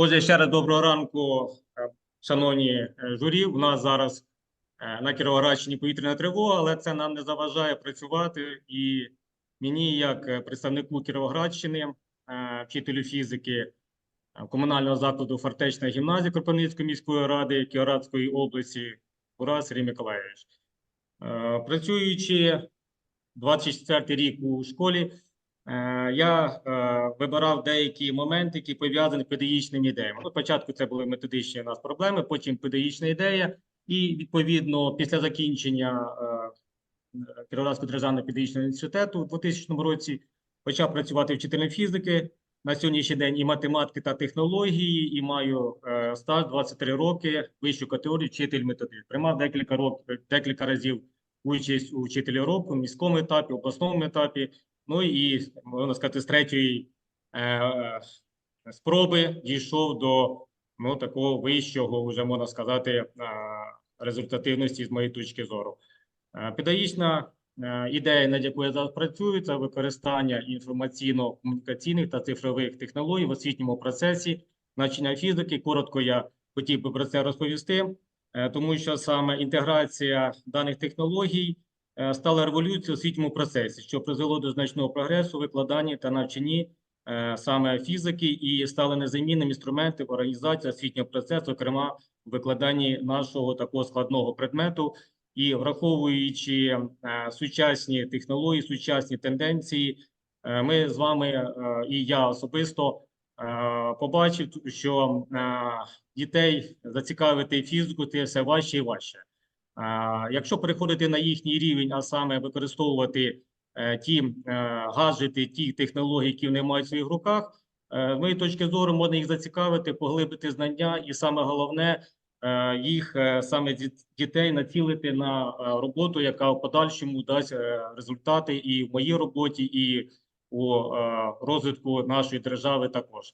Отже, ще раз доброго ранку, е, шановні е, журі. У нас зараз е, на Кіровоградщині повітряна тривога, але це нам не заважає працювати. І мені, як представнику Кіровоградщини, вчителю фізики комунального закладу Фортечна гімназія Кропивницької міської ради Кіровоградської області, Ура Сергій Миколаївич. Працюючи 24 рік у школі, Я е, вибирав деякі моменти, які пов'язані з педагогічними ідеями. Ну, спочатку це були методичні у нас проблеми, потім педагогічна ідея, і відповідно після закінчення е, Кіровоградського державного педагогічного інституту у 2000 році почав працювати вчителем фізики. На сьогоднішній день і математики та технології, і маю е, стаж 23 роки, вищу категорію вчитель методист. Приймав декілька років, декілька разів участь у вчителі року, міському етапі, обласному етапі. Ну і можна сказати, з третьої е, спроби дійшов до ну, такого вищого, вже можна сказати, е, результативності з моєї точки зору. Е, педагогічна е, ідея, над якою я зараз працюю, це використання інформаційно-комунікаційних та цифрових технологій в освітньому процесі навчання фізики. Коротко я хотів би про це розповісти, е, тому що саме інтеграція даних технологій стала революцією у освітньому процесі, що призвело до значного прогресу у викладанні та навчанні е, саме фізики і стали незамінним інструментом організації освітнього процесу, зокрема у викладанні нашого такого складного предмету. І враховуючи е, сучасні технології, сучасні тенденції, е, ми з вами е, і я особисто е, побачив, що е, дітей зацікавити фізику це все важче і важче. Якщо переходити на їхній рівень, а саме використовувати е, ті е, гаджети, ті технології, які вони мають в своїх руках, е, з моєї точки зору можна їх зацікавити, поглибити знання, і саме головне їх саме ді- дітей націлити на роботу, яка в подальшому дасть результати і в моїй роботі, і у розвитку нашої держави також.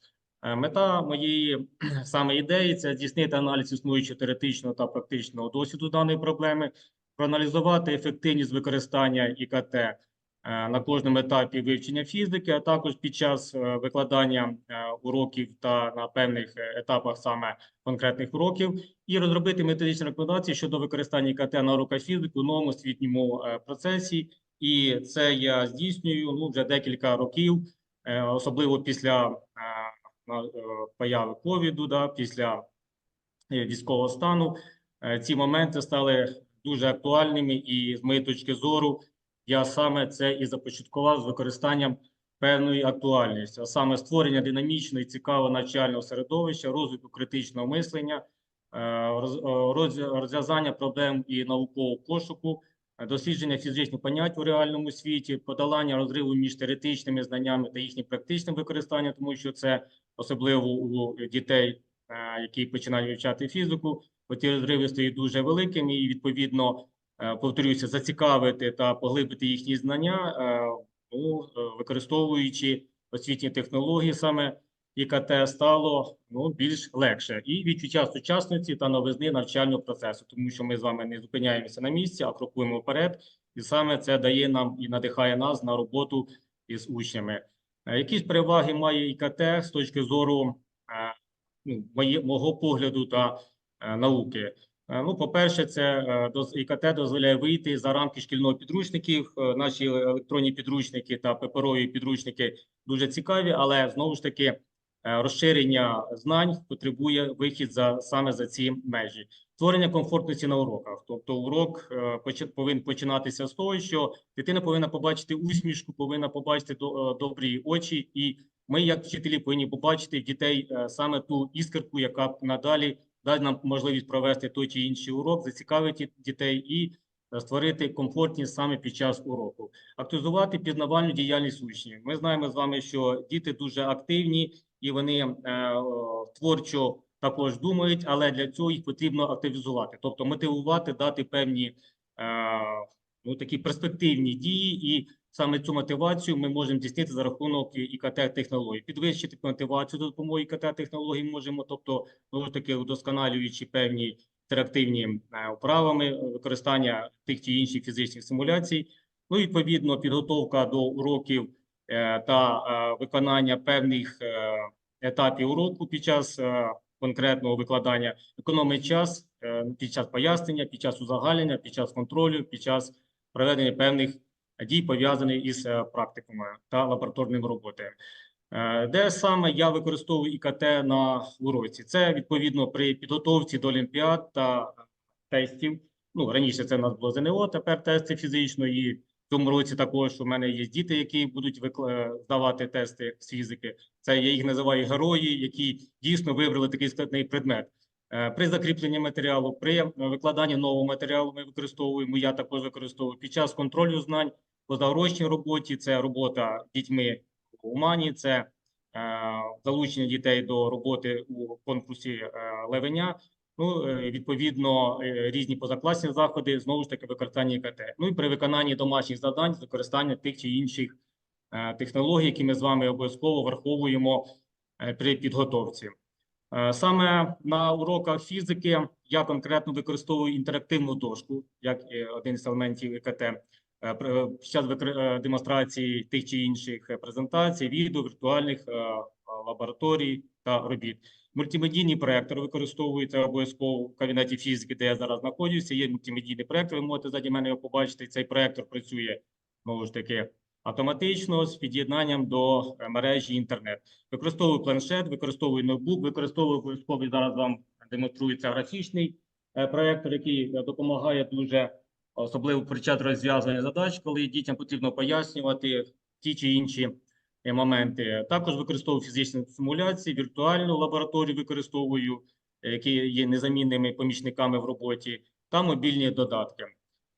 Е, Мета моєї саме ідеї це здійснити аналіз існуючого теоретичного та практичного досвіду даної проблеми, проаналізувати ефективність використання ІКТ е, на кожному етапі вивчення фізики, а також під час е, викладання уроків та на певних етапах саме конкретних уроків, і розробити методичні рекомендації щодо використання ІКТ на уроках фізики у новому освітньому процесі. І це я здійснюю ну вже декілька років, особливо після появи ковіду, да, після е, військового стану. Е, Ці моменти стали дуже актуальними, і з моєї точки зору, я саме це і започаткував з використанням певної актуальності, а саме створення динамічного і цікавого навчального середовища, розвитку критичного мислення, е, роз- е, розв'язання проблем і наукового пошуку, е, дослідження фізичних понять у реальному світі, подолання розриву між теоретичними знаннями та їхнім практичним використанням, тому що це особливо у дітей, е, які починають вивчати фізику, бо ті розриви стають дуже великими, і відповідно, е, повторюся, зацікавити та поглибити їхні знання, е, ну, е, використовуючи освітні технології, саме ІКТ стало ну, більш легше і відчуття сучасності та новизни навчального процесу, тому що ми з вами не зупиняємося на місці, а крокуємо вперед, і саме це дає нам і надихає нас на роботу із учнями. Е, Якісь переваги має ІКТ з точки зору е, ну, мого погляду та е, науки? Ну, по-перше, це ІКТ дозволяє вийти за рамки шкільного підручників. Наші електронні підручники та паперові підручники дуже цікаві, але знову ж таки розширення знань потребує вихід за саме за ці межі. Створення комфортності на уроках. Тобто, урок е, повинен починатися з того, що дитина повинна побачити усмішку, повинна побачити е, добрі очі, і ми, як вчителі, повинні побачити дітей е, саме ту іскорку, яка надалі дасть нам можливість провести той чи інший урок, зацікавити дітей і е, створити комфортність саме під час уроку. Активізувати пізнавальну діяльність учнів. Ми знаємо з вами, що діти дуже активні і вони е, творчо також думають, але для цього їх потрібно активізувати, тобто мотивувати, дати певні е, ну, такі перспективні дії, і саме цю мотивацію ми можемо здійснити за рахунок ІКТ-технологій. Підвищити мотивацію за допомогою ІКТ-технологій можемо, тобто, знову ж таки, удосконалюючи певні інтерактивні е, вправами, використання тих чи інших фізичних симуляцій. Ну, відповідно, підготовка до уроків та е, виконання певних е, етапі уроку під час е, конкретного викладання, економить час е, під час пояснення, під час узагальнення, під час контролю, під час проведення певних дій, пов'язаних із е, практиками та лабораторними роботами. Е, Де саме я використовую ІКТ на уроці? Це відповідно при підготовці до олімпіад та тестів. Ну, раніше це у нас було ЗНО, тепер тести фізично. В цьому році також у мене є діти, які будуть здавати тести з фізики. Це я їх називаю герої, які дійсно вибрали такий складний предмет. Е, При закріпленні матеріалу, при е, викладанні нового матеріалу ми використовуємо, я також використовую під час контролю знань по заурочній роботі. Це робота дітьми в Умані, це е, залучення дітей до роботи у конкурсі Левеня. Ну, е, відповідно, е, різні позакласні заходи, знову ж таки, використання ІКТ. Ну і при виконанні домашніх завдань використання тих чи інших е, технологій, які ми з вами обов'язково враховуємо при підготовці. Саме на уроках фізики я конкретно використовую інтерактивну дошку як один з елементів ІКТ. Під час демонстрації тих чи інших презентацій, відео, віртуальних лабораторій та робіт. Мультимедійний проектор використовується обов'язково в кабінеті фізики, де я зараз знаходжуся. Є мультимедійний проектор, ви можете заді мене його побачити. Цей проектор працює знову ж таки автоматично з під'єднанням до е, мережі інтернет. Використовую планшет, використовую ноутбук, використовую обов'язково зараз вам демонструється графічний е, проектор, який е, допомагає дуже особливо під час розв'язування задач, коли дітям потрібно пояснювати ті чи інші моменти. Також використовую фізичні симуляції, віртуальну лабораторію використовую, е, які є незамінними помічниками в роботі, та мобільні додатки.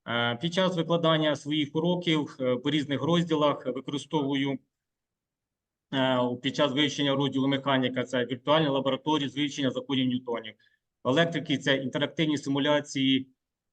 Е, Під час викладання своїх уроків е, по різних розділах використовую під час вивчення розділу механіка це віртуальні лабораторії з вивчення законів Ньютонів. Електрики це інтерактивні симуляції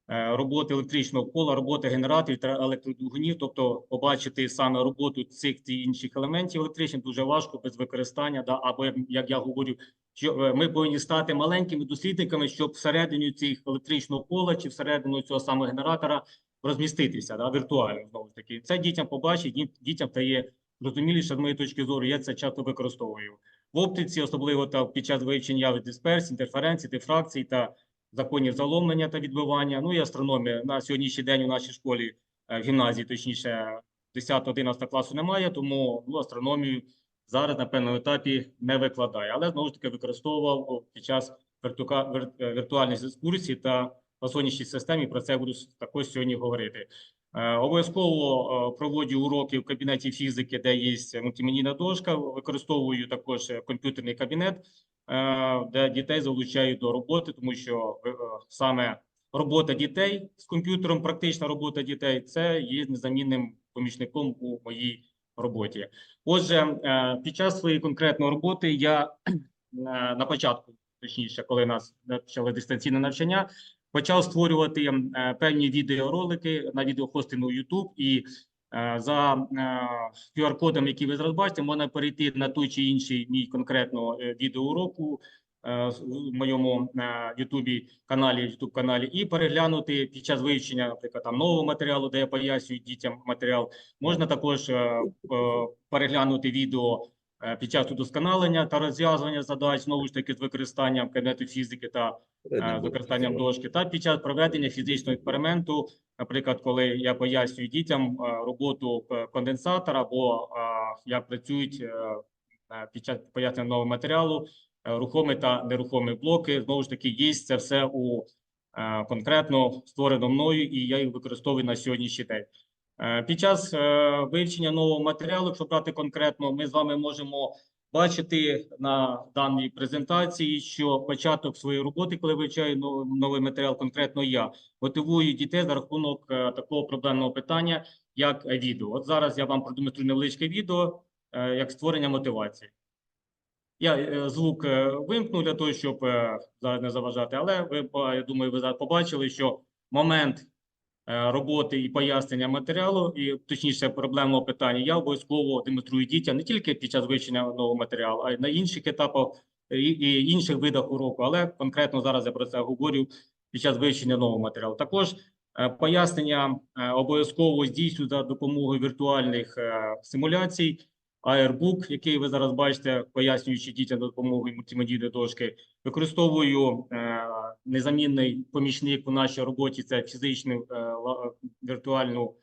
роботи електричного пола, роботи генераторів та електродвигунів, тобто побачити саме роботу цих та інших елементів електричних дуже важко без використання, да, або як, я говорю, що е, ми повинні стати маленькими дослідниками, щоб всередині цих електричного пола чи всередину цього самого генератора розміститися да, віртуально знову ж таки. Це дітям побачить, діт- дітям стає зрозуміліше з моєї точки зору. Я це часто використовую в оптиці, особливо та під час вивчення дисперсії, інтерференції, дифракцій та законів заломлення та відбивання. Ну і астрономія на сьогоднішній день у нашій школі е, в гімназії, точніше 10-11 класу немає, тому ну, астрономію зараз на певному етапі не викладає, але знову ж таки використовував під час віртука, вір, е, віртуальних екскурсій та на сонячній системі. Про це буду також сьогодні говорити. Е, Обов'язково проводжу уроки в кабінеті фізики, де є мультимедійна дошка. Використовую також комп'ютерний кабінет, де дітей залучаю до роботи, тому що е, е, саме робота дітей з комп'ютером, практична робота дітей, це є незамінним помічником у моїй роботі. Отже, е, під час своєї конкретної роботи я е, на початку, точніше, коли нас почали дистанційне навчання, почав створювати е, певні відеоролики на відеохостингу YouTube і е, за е, QR-кодом, який ви зараз бачите, можна перейти на той чи інший мій конкретно е, відеоуроку е, в моєму е, Ютубі каналі, YouTube каналі, і переглянути під час вивчення, наприклад, там нового матеріалу, де я пояснюю дітям матеріал. Можна також е, е, переглянути відео е, під час удосконалення та розв'язування задач, знову ж таки, з використанням кабінету фізики та е, використанням дошки, та під час проведення фізичного експерименту, наприклад, коли я пояснюю дітям е, роботу е, конденсатора або е, як працюють е, е, під час пояснення нового матеріалу, е, рухомі та нерухомі блоки. Знову ж таки, є це все у е, конкретно створено мною, і я їх використовую на сьогоднішній день. Е, Під час е, вивчення нового матеріалу, якщо брати конкретно, ми з вами можемо бачити на даній презентації, що початок своєї роботи, коли вивчаю новий матеріал, конкретно я мотивую дітей за рахунок е, такого проблемного питання, як відео. От зараз я вам продемонструю невеличке відео, як створення мотивації. Я звук вимкну для того, щоб зараз не заважати, але ви, я думаю, ви побачили, що момент роботи і пояснення матеріалу, і точніше проблемного питання, я обов'язково демонструю дітям не тільки під час вивчення нового матеріалу, а й на інших етапах і, інших видах уроку. Але конкретно зараз я про це говорю під час вивчення нового матеріалу. Також е, пояснення е, обов'язково здійснюю за допомогою віртуальних е, симуляцій. Airbook, який ви зараз бачите, пояснюючи дітям за допомогою мультимедійної дошки. Використовую е, незамінний помічник у нашій роботі. Це фізичну е, віртуальну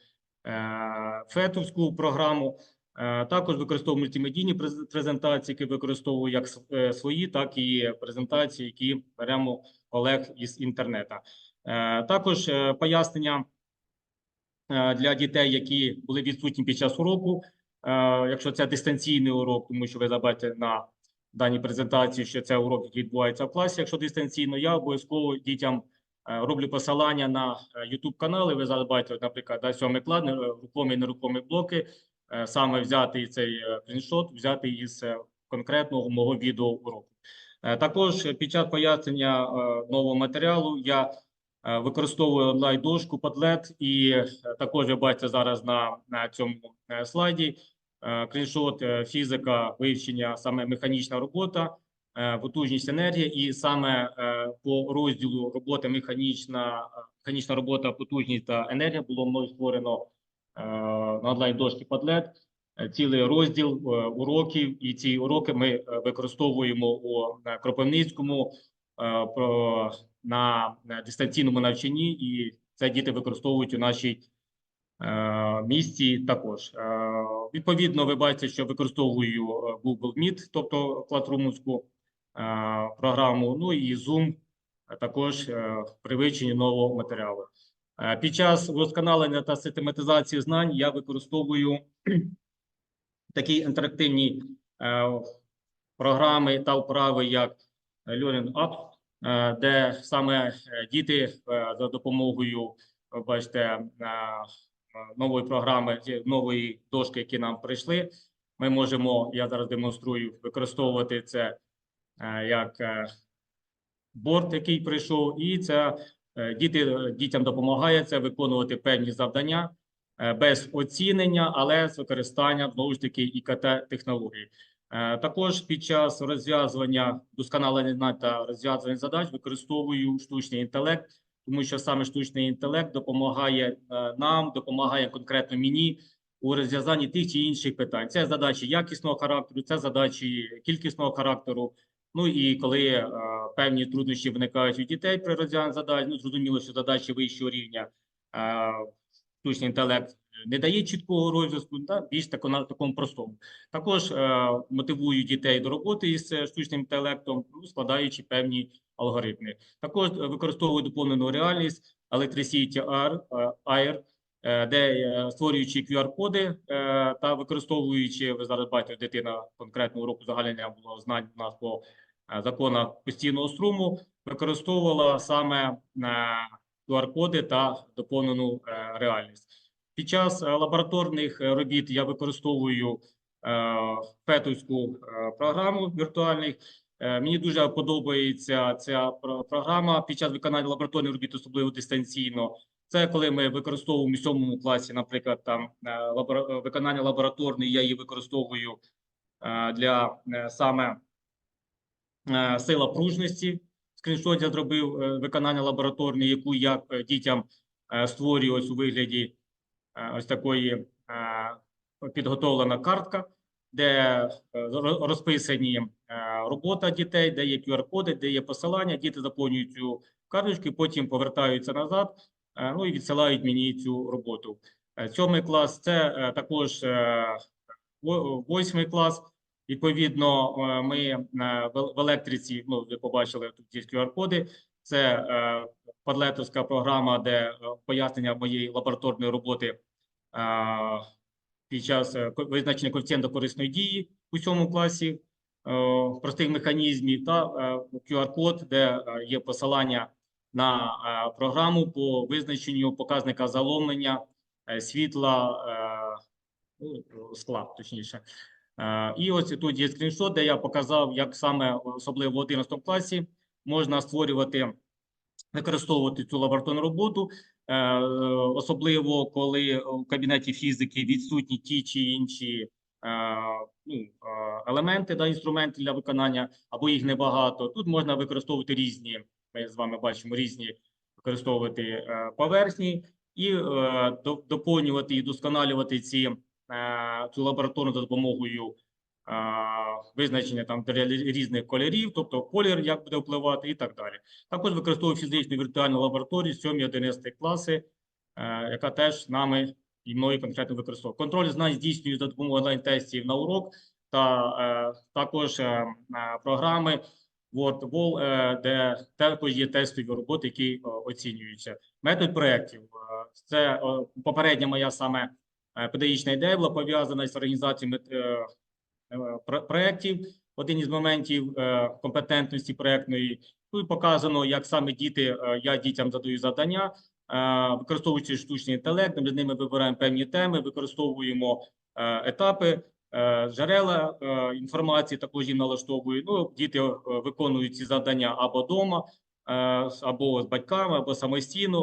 е, фетовську програму. Е, Також використовую мультимедійні презентації, які використовую як е, свої, так і презентації, які беремо Олег із інтернету. Е, Також е, пояснення е, для дітей, які були відсутні під час уроку. Е, Якщо це дистанційний урок, тому що ви забачите на даній презентації, що це урок, який відбувається в класі. Якщо дистанційно, я обов'язково дітям е, роблю посилання на YouTube канали. Ви зараз бачите, наприклад, да, сьомий клад, рухомі і нерухомі блоки. Е, Саме взяти цей е, скріншот, взяти із е, конкретного мого відеоуроку. Е, Також під час пояснення е, нового матеріалу я е, використовую онлайн-дошку Padlet і е, також ви бачите зараз на, на цьому е, слайді скріншот е, фізика, вивчення, саме механічна робота, потужність енергія, і саме по розділу роботи механічна, механічна робота, потужність та енергія було мною створено на онлайн-дошці Padlet. Е, цілий розділ уроків, і ці уроки ми використовуємо у Кропивницькому про на дистанційному навчанні, і це діти використовують у нашій е, місті також. Е, Відповідно, ви бачите, що використовую е, Google Meet, тобто класрумовську е, програму, ну і Zoom також е, при вивченні нового матеріалу. Під час вдосконалення та систематизації знань я використовую такі інтерактивні програми та вправи, як Learning е, де саме е, діти е, за допомогою, бачите, е, нової програми, нової дошки, які нам прийшли, ми можемо, я зараз демонструю, використовувати це е, як е, борт, який прийшов, і це е, діти дітям допомагає це виконувати певні завдання е, без оцінення, але з використанням знову ж таки ІКТ технологій. Е, Також під час розв'язування досконалення та розв'язування задач використовую штучний інтелект, тому що саме штучний інтелект допомагає е, нам, допомагає конкретно мені у розв'язанні тих чи інших питань. Це задачі якісного характеру, це задачі кількісного характеру. Ну і коли е, певні труднощі виникають у дітей при розв'язанні задач, ну зрозуміло, що задачі вищого рівня е, штучний інтелект не дає чіткого розв'язку, та більш тако на такому простому. Також е, мотивую дітей до роботи із е, штучним інтелектом, ну, складаючи певні алгоритми. Також е, використовую доповнену реальність Electricity AIR, е, де створюючи QR-коди та використовуючи, ви зараз бачите, дитина конкретно уроку загальнення було знань у нас по законах постійного струму, використовувала саме QR-коди та доповнену реальність. Під час е, лабораторних е, робіт я використовую е, фетовську програму віртуальних. Мені дуже подобається ця про- програма під час виконання лабораторних робіт, особливо дистанційно. Це коли ми використовуємо в сьомому класі, наприклад, там виконання лабораторної, я її використовую для саме сила пружності. Скріншот я зробив виконання лабораторної, яку я дітям створюю ось у вигляді ось такої е, підготовлена картка, де е, розписані е, робота дітей, де є QR-коди, де є посилання. Діти заповнюють цю карточку, потім повертаються назад, е, ну і відсилають мені цю роботу. Е, Сьомий клас це е, також е, восьмий клас. Відповідно, е, ми е, в електриці, ну ви побачили тут є QR-коди. Це е, падлетовська програма, де е, пояснення моєї лабораторної роботи е, під час визначення коефіцієнта корисної дії у цьому класі простих механізмів та QR-код, де є посилання на програму по визначенню показника заломлення світла ну, скла, точніше. І ось тут є скріншот, де я показав, як саме особливо в 11 класі можна створювати, використовувати цю лабораторну роботу, е, особливо коли в кабінеті фізики відсутні ті чи інші е, ну, е, елементи да, інструменти для виконання, або їх небагато. Тут можна використовувати різні. Ми з вами бачимо різні використовувати поверхні і до- доповнювати і досконалювати ці цю лабораторну за допомогою визначення там рі- різних кольорів, тобто колір як буде впливати і так далі. Також використовую фізичну віртуальну лабораторію 7-11 класи, е, яка теж нами і мною конкретно використовую. Контроль знань здійснюю за допомогою онлайн-тестів на урок та е, також е, е, програми WordWall, е, де також є тестові роботи, які е, оцінюються. Метод проєктів. е, Це е, попередня моя саме е, педагогічна ідея була пов'язана з е, е, про- проєктів. Один із моментів е, компетентності проєктної. Тут показано, як саме діти, е, я дітям задаю завдання, е, використовуючи штучний інтелект, ми з ними вибираємо певні теми, використовуємо е, етапи, е, джерела е, інформації, також їм налаштовую. Ну, діти е, виконують ці завдання або вдома, е, або з батьками, або самостійно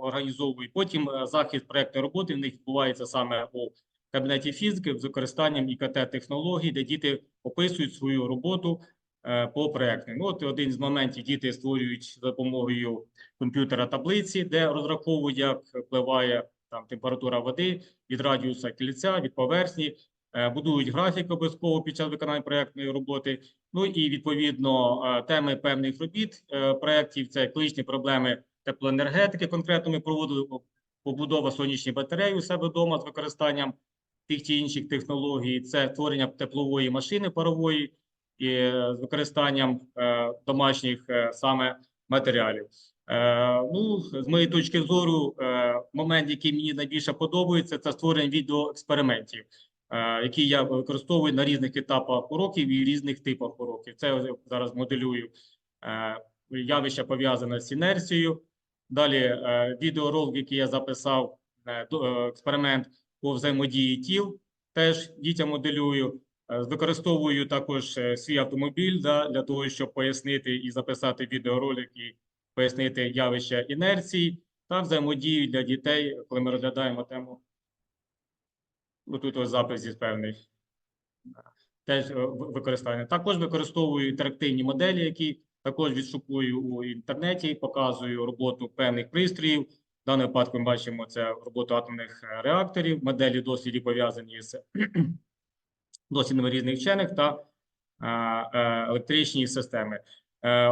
організовують. Потім е, захист проєктної роботи в них відбувається саме у кабінеті фізики з використанням ІКТ-технологій, де діти описують свою роботу е, по проєктній. Ну, от один з моментів діти створюють за допомогою комп'ютера таблиці, де розраховують, як впливає там температура води від радіуса кільця, від поверхні, е, будують графік обов'язково під час виконання проєктної роботи. Ну і відповідно е, теми певних робіт проєктів це екологічні проблеми теплоенергетики. Конкретно ми проводили побудова сонячної батареї у себе вдома з використанням тих чи інших технологій. Це створення теплової машини парової і е, з використанням е, домашніх е, саме матеріалів. Ну, з моєї точки зору, момент, який мені найбільше подобається, це створення відеоекспериментів, які я використовую на різних етапах уроків і різних типах уроків. Це я зараз моделюю явище пов'язане з інерцією. Далі відеоролик, який я записав, експеримент по взаємодії тіл, теж дітям моделюю. Е, Використовую також е, свій автомобіль да, для того, щоб пояснити і записати відеоролик і пояснити явище інерції та взаємодію для дітей, коли ми розглядаємо тему. Ну, тут ось запис є певний. Теж е, використання. Також використовую інтерактивні моделі, які також відшукую у інтернеті, показую роботу певних пристроїв. В даному випадку ми бачимо це роботу атомних е, реакторів, моделі дослідів пов'язані з дослідами різних вчених та е, е, електричні системи.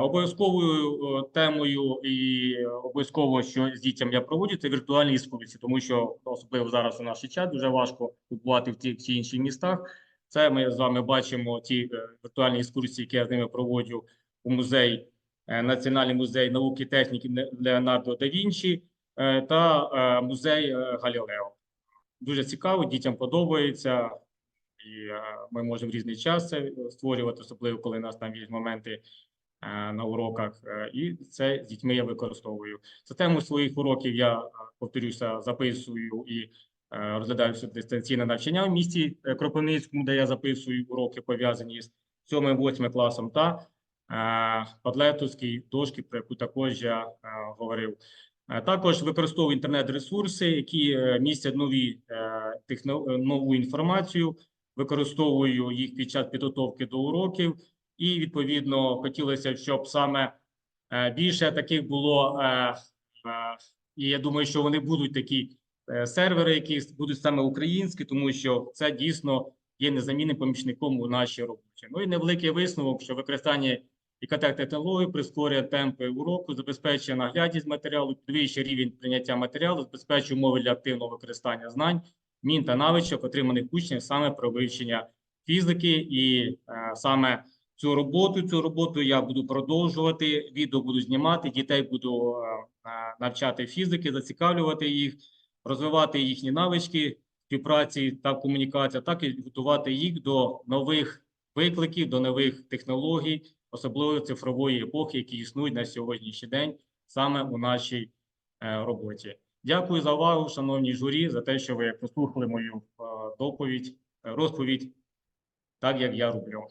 Обов'язковою темою і обов'язково, що з дітям я проводжу, це віртуальні екскурсії, тому що особливо зараз у наш час дуже важко побувати в тих чи інших містах. Це ми з вами бачимо ті віртуальні екскурсії, які я з ними проводжу у музей, Національний музей науки і техніки Леонардо да Вінчі та е, музей е, Галілео. Дуже цікаво, дітям подобається, і е, ми можемо різний час це створювати, особливо коли у нас там є моменти е, на уроках. е, І це з дітьми я використовую. Систему своїх уроків я е, повторюся, записую і е, розглядаю дистанційне навчання в місті е, Кропивницькому, де я записую уроки пов'язані з 7-8 класом та е, Падлетовській дошки, про яку також я е, говорив. Е, Також використовую інтернет-ресурси, які е, містять нові е, нову інформацію. Використовую їх під час підготовки до уроків, і відповідно хотілося, щоб саме більше таких було. І я думаю, що вони будуть такі сервери, які будуть саме українські, тому що це дійсно є незамінним помічником у нашій роботі. Ну і невеликий висновок, що використання ІКТ-технологій прискорює темпи уроку, забезпечує наглядність матеріалу, підвищує рівень прийняття матеріалу, забезпечує умови для активного використання знань, мін та навичок, отриманих учнів саме про вивчення фізики. І е, саме цю роботу, цю роботу я буду продовжувати. Відео буду знімати, дітей буду е, е, навчати фізики, зацікавлювати їх, розвивати їхні навички співпраці та комунікації, так і готувати їх до нових викликів, до нових технологій, особливо цифрової епохи, які існують на сьогоднішній день саме у нашій е, роботі. Дякую за увагу, шановні журі, за те, що ви послухали мою е, доповідь, е, розповідь, так як я роблю.